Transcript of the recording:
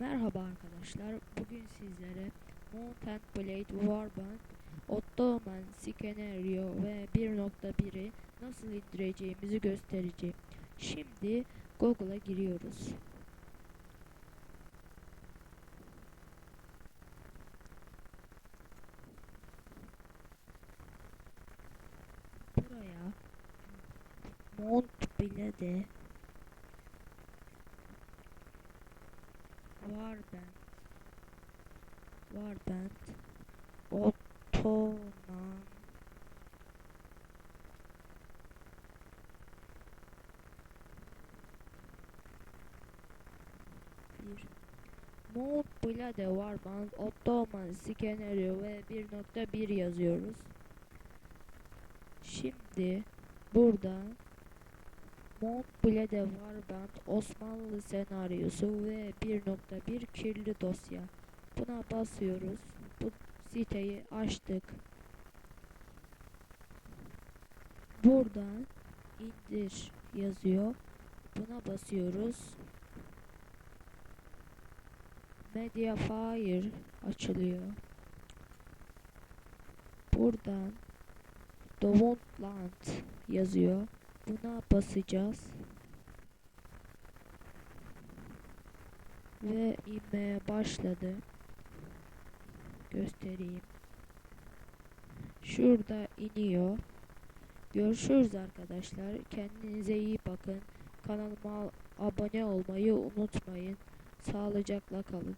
Merhaba arkadaşlar. Bugün sizlere Mount Blade Warband, Ottoman Scenario ve 1.1'i nasıl indireceğimizi göstereceğim. Şimdi Google'a giriyoruz. Buraya Mount Blade Warband. Warband. Ottoman bir. Mount Blade Warband Ottoman Scenario ve 1.1 yazıyoruz. Şimdi burada Mont Blade Warband Osmanlı senaryosu ve 1.1 kirli dosya. Buna basıyoruz. Bu siteyi açtık. Buradan indir yazıyor. Buna basıyoruz. Mediafire açılıyor. Buradan Download yazıyor. Buna basacağız. Ve inmeye başladı. Göstereyim. Şurada iniyor. Görüşürüz arkadaşlar. Kendinize iyi bakın. Kanalıma abone olmayı unutmayın. Sağlıcakla kalın.